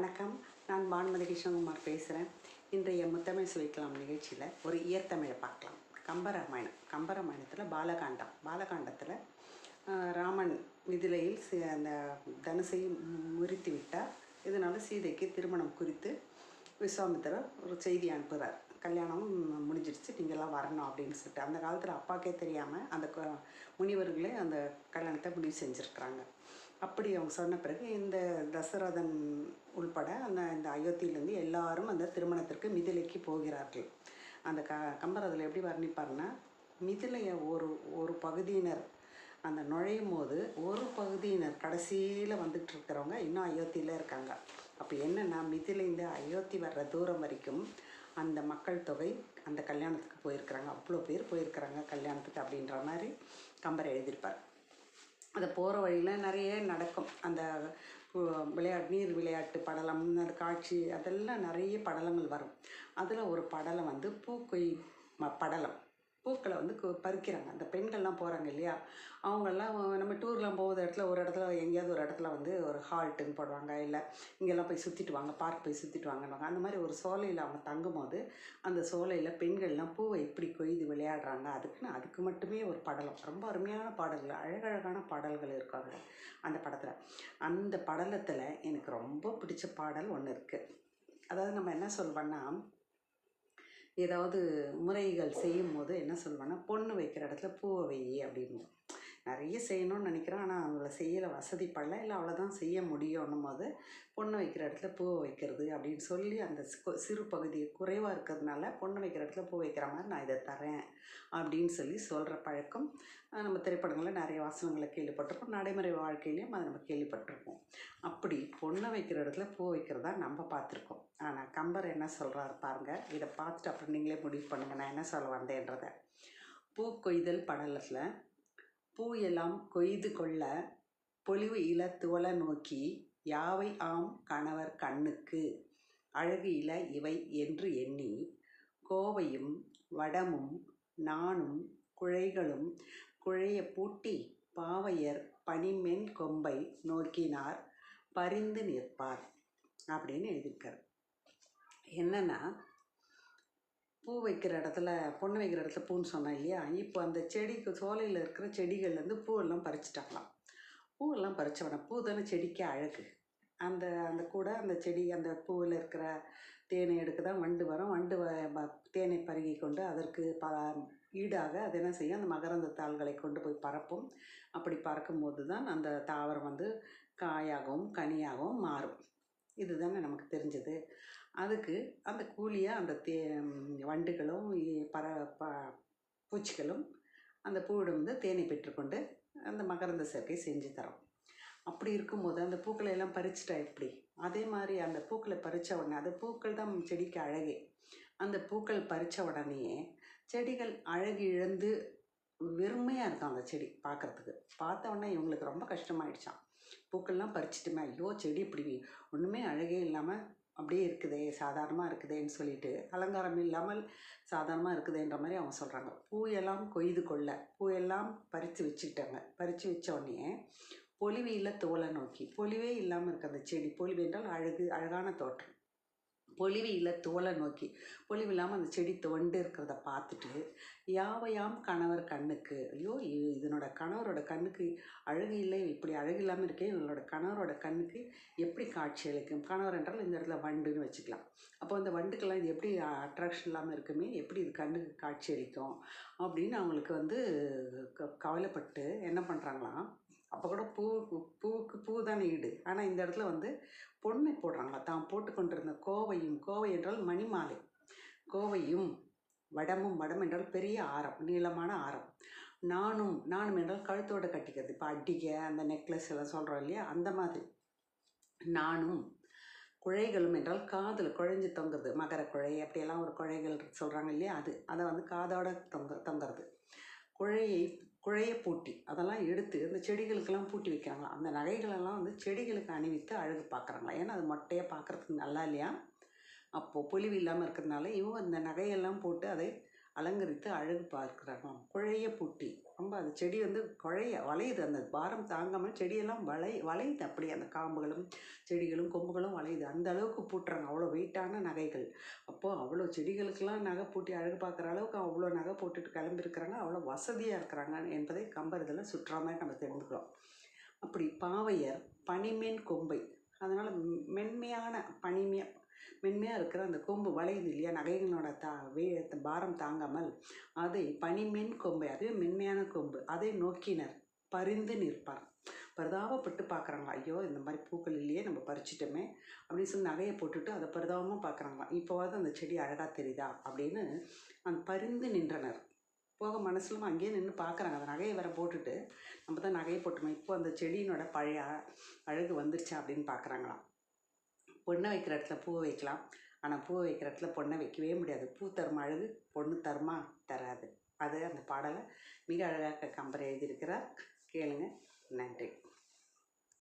வணக்கம். நான் பானுமதி கிருஷ்ணகுமார் பேசுகிறேன் இன்றைய முத்தமிழ் சுவைக்கலாம் நிகழ்ச்சியில் ஒரு இயற்தமிழை பார்க்கலாம். கம்பராமாயணம் கம்பராமாயணத்தில் பாலகாண்டம். பாலகாண்டத்தில் ராமன் மிதிலையில் அந்த தனுசை முறித்து விட்டார். இதனால் சீதைக்கு திருமணம் குறித்து விஸ்வாமித்திரர் ஒரு செய்தி அனுப்புகிறார் கல்யாணம் முடிஞ்சிருச்சு. நீங்கள்லாம் வரணும் அப்படின்னு சொல்லிட்டு. அந்த காலத்தில் அப்பாக்கே தெரியாமல் அந்த முனிவர்களே அந்த கல்யாணத்தை முடிவு செஞ்சுருக்குறாங்க. அப்படி அவங்க சொன்ன பிறகு இந்த தசரதன் உள்பட அந்த இந்த அயோத்தியிலேருந்து எல்லாரும் அந்த திருமணத்திற்கு மிதிலைக்கு போகிறார்கள். அந்த க கம்பர் அதில் எப்படி வர்ணிப்பார்னா மிதிலையை ஒரு ஒரு பகுதியினர் அந்த நுழையும் போது ஒரு பகுதியினர் கடைசியில் வந்துட்டு இருக்கிறவங்க இன்னும் அயோத்தியில் இருக்காங்க. அப்போ என்னென்னா மிதிலேருந்து அயோத்தி வர்ற தூரம் வரைக்கும் அந்த மக்கள் தொகை அந்த கல்யாணத்துக்கு போயிருக்கிறாங்க. அவ்வளோ பேர் போயிருக்கிறாங்க கல்யாணத்துக்கு அப்படின்ற மாதிரி கம்பர் எழுதியிருப்பார். அது போகிற வழியில் நிறைய நடக்கும். அந்த விளையாட்டு நீர் விளையாட்டு படலம் அந்த காட்சி அதெல்லாம் நிறைய படலங்கள் வரும். அதில் ஒரு படலம் வந்து பூக்கொய் ம படலம். பூக்களை வந்து பறிக்கிறாங்க. அந்த பெண்கள்லாம் போகிறாங்க இல்லையா? அவங்கெல்லாம் நம்ம டூர்லாம் போகிற இடத்துல ஒரு இடத்துல எங்கேயாவது ஒரு இடத்துல வந்து ஒரு ஹால்ட்டுன்னு போடுவாங்க. இல்லை இங்கெல்லாம் போய் சுற்றிட்டு வாங்க பார்க் போய் சுற்றிட்டு வாங்கன்னு அந்த மாதிரி ஒரு சோலையில் அவங்க தங்கும்போது அந்த சோலையில் பெண்கள்லாம் பூவை எப்படி கொய்து விளையாடுறாங்க? அதுக்குன்னு அதுக்கு மட்டுமே ஒரு படலம். ரொம்ப அருமையான பாடல்கள் அழகழகான பாடல்கள் இருக்காங்க அந்த படத்தில். அந்த படலத்தில் எனக்கு ரொம்ப பிடிச்ச பாடல் ஒன்று இருக்குது அதாவது நம்ம என்ன சொல்வேன்னா ஏதாவது முறைகள் செய்யும் போது என்ன சொல்லுவேன்னா பொண்ணு வைக்கிற இடத்துல பூவை வை அப்படின்னு நிறைய செய்யணும்னு நினைக்கிறேன். ஆனால் அவங்கள செய்யலை வசதி இல்லை அவ்வளோதான் செய்ய முடியும்னும் போது பொண்ணு வைக்கிற இடத்துல பூவை வைக்கிறது அப்படின்னு சொல்லி அந்த சிறு பகுதி குறைவாக இருக்கிறதுனால பொண்ணு வைக்கிற இடத்துல பூ வைக்கிற மாதிரி நான் இதை தரேன் அப்படின்னு சொல்லி சொல்கிற பழக்கம் நம்ம திரைப்படங்களில் நிறைய வாசனங்களை கேள்விப்பட்டிருப்போம். நடைமுறை வாழ்க்கையிலையும் அதை நம்ம கேள்விப்பட்டிருப்போம். அப்படி பொண்ணை வைக்கிற இடத்துல பூ வைக்கிறதா நம்ம பார்த்துருக்கோம். ஆனால் கம்பர் என்ன சொல்கிறாரு பாருங்கள் இதை பார்த்துட்டு அப்புறம் நீங்களே முடிவு பண்ணுங்க. நான் என்ன சொல்ல வந்தேன்றதை. பூ கொய்தல் படலத்தில் பூயெல்லாம் கொய்து கொள்ள பொலிவு இல துவல நோக்கி யாவை ஆம் கணவர் கண்ணுக்கு? அழகு இல இவை என்று எண்ணி கோவையும் வடமும் நாணும் குழைகளும் குழைய பூட்டி பாவையர் பனிமென் கொம்பை நோக்கினார் பரிந்து நிற்பார் அப்படின்னு எழுதியிருக்கார். என்னன்னா பூ வைக்கிற இடத்துல பொண்ணு வைக்கிற இடத்துல பூன்னு சொன்னேன் இல்லையா? இப்போ அந்த செடிக்கு சோலையில் இருக்கிற செடிகள்லேருந்து பூவெல்லாம் பறிச்சுட்டாங்களாம். பூவெல்லாம் பறிச்சவன பூ தானே செடிக்கே அழகு. அந்த அந்த கூட அந்த செடி அந்த பூவில் இருக்கிற தேனை எடுக்க தான் வண்டு வரும். வண்டு வ- தேனை பருகி கொண்டு அதற்கு ப ஈடாக அது என்ன செய்யும்? அந்த மகரந்த தாள்களை கொண்டு போய் பரப்பும். அப்படி பறக்கும்போது தான் அந்த தாவரம் வந்து காயாகவும் கனியாகவும் மாறும். இதுதானே நமக்கு தெரிஞ்சது. அதுக்கு அந்த கூலியாக அந்த தே வண்டுகளும் பற ப பூச்சிகளும் அந்த பூவிடம் வந்து தேனை பெற்றுக்கொண்டு அந்த மகரந்த சேர்க்கை செஞ்சு தரும். அப்படி இருக்கும்போது அந்த பூக்களை எல்லாம் பறிச்சிட்டா எப்படி? அதே மாதிரி அந்த பூக்களை பறித்த உடனே அந்த பூக்கள் தான் செடிக்கு அழகே. அந்த பூக்கள் பறித்த உடனேயே செடிகள் அழகு இழந்து வெறுமையாக இருக்கும் அந்த செடி பார்க்குறதுக்கு பார்த்த உடனே இவங்களுக்கு ரொம்ப கஷ்டமாயிடுச்சான் பூக்கள்லாம் பறிச்சிட்டுமே ஐயோ செடி இப்படி ஒன்றுமே அழகே இல்லாமல் அப்படியே இருக்குதே சாதாரணமாக இருக்குதேன்னு சொல்லிட்டு அலங்காரம் இல்லாமல் சாதாரணமாக இருக்குதேன்ற மாதிரி அவங்க சொல்கிறாங்க பூயெல்லாம் கொய்து கொள்ள பூயெல்லாம் பறித்து வச்சுக்கிட்டாங்க. பறித்து வச்சோடனே பொலிவியில் பொலிவு இல்லை தோலை நோக்கி பொலிவே இல்லாமல் இருக்க அந்த செடி பொலிவு என்றால் அழகு அழகான தோற்றம். பொலிவியில் இல்லை தோலை நோக்கி. பொலிவு இல்லாமல் அந்த செடி தொண்டு இருக்கிறத பார்த்துட்டு யாவையாம் கணவர் கண்ணுக்கு ஐயோ இ- இதனோட கணவரோட கண்ணுக்கு அழகு இல்லை இப்படி அழகு இல்லாமல் இருக்கே இவங்களோட கணவரோட கண்ணுக்கு எப்படி காட்சி அளிக்கும்? கணவர் என்றால் இந்த இடத்துல வண்டுன்னு வச்சுக்கலாம். அப்போ அந்த வண்டுக்கெல்லாம் இது எப்படி அட்ராக்ஷன் இல்லாமல் இருக்குமே எப்படி இது கண்ணுக்கு காட்சி அளிக்கும்? அப்படின்னு அவங்களுக்கு வந்து க- கவலைப்பட்டு என்ன பண்ணுறாங்களாம் அப்போ கூட பூ பூவுக்கு பூ தானே ஈடு ஆனால் இந்த இடத்துல வந்து பொண்ணை போடுறாங்களா? தான் போட்டு கொண்டிருந்த கோவையும் கோவை என்றால் மணிமாலை. கோவையும் வடமும் வடம் என்றால் பெரிய ஆரம் நீளமான ஆரம். நானும் நானும் என்றால் கழுத்தோட கட்டிக்கிறது. இப்போ அடிக்க அந்த நெக்லஸ் எல்லாம் சொல்கிறோம் இல்லையா? அந்த மாதிரி. நானும் குழைகளும் என்றால் காதில் குழைஞ்சு தொங்குறது. மகர குழை அப்படியெல்லாம் ஒரு குழைகள் சொல்கிறாங்க இல்லையா? அது. அதை வந்து காதோட தொங்க தொங்குறது. குழையை குழைய பூட்டி அதெல்லாம் எடுத்து அந்த செடிகளுக்கெல்லாம் பூட்டி வைக்கிறாங்க அந்த நகைகளெல்லாம் வந்து செடிகளுக்கு அணிவித்து அழகு பார்க்குறாங்களா? ஏன்னா அது மொட்டையாக பார்க்குறதுக்கு நல்லா இல்லையா? அப்போது பொலிவு இல்லாமல் இருக்கிறதுனால இவங்க அந்த நகையெல்லாம் போட்டு அதை அலங்கரித்து அழகு பார்க்குறாங்க குழைய பூட்டி. ரொம்ப அந்த செடி வந்து குழைய வளையுது. அந்த பாரம் தாங்காமல் செடியெல்லாம் வளை வளையுது. அப்படியே அந்த காம்புகளும் செடிகளும் கொம்புகளும் வளையுது. அந்த அளவுக்கு பூட்டுறாங்க. அவ்வளோ வெயிட்டான நகைகள். அப்போது அவ்வளோ செடிகளுக்கெல்லாம் நகை பூட்டி அழகு பார்க்குற அளவுக்கு அவ்வளோ நகை போட்டுட்டு கிளம்பிருக்கிறாங்க அவ்வளோ வசதியாக இருக்கிறாங்க என்பதை கம்பர் இதெல்லாம் சுற்றுலா மாதிரி நம்ம தெரிஞ்சுக்கிறோம். அப்படி பாவையர் பனிமேன் கொம்பை. அதனால் மென்மையான பனிமையாக மென்மையாக இருக்கிற அந்த கொம்பு வளையுது இல்லையா? நகைகளோட தா வே பாரம் தாங்காமல் அதை பனிமென் கொம்பை அதுவே மென்மையான கொம்பு. அதை நோக்கினர். பரிந்து நிற்பார். பரிதாபப்பட்டு பார்க்குறாங்களா ஐயோ இந்த மாதிரி பூக்கள் இல்லையே நம்ம பறிச்சிட்டோமே அப்படின்னு சொல்லி நகையை போட்டுட்டு அதை பரிதாபமாக பார்க்குறாங்களா இப்போவாது அந்த செடி அழகாக தெரியுதா? அப்படின்னு அந்த பரிந்து நின்றனர். போக மனசுலும் அங்கேயே நின்று பார்க்குறாங்க. அந்த நகையை வேற போட்டுட்டு நம்ம தான் நகையை போட்டோமே. இப்போ அந்த செடியினோட பழைய அழகு வந்துருச்சா அப்படின்னு பார்க்குறாங்களாம். பொண்ணை வைக்கிற இடத்துல பூவை வைக்கலாம். ஆனால் பூவை வைக்கிற இடத்துல பொண்ணை வைக்கவே முடியாது. பூ தரும் அழகு பொண்ணு தருமா? தராது. அது அந்த பாடலை மிக அழகாக கம்பர் எழுதியிருக்கிறார். கேளுங்க. நன்றி.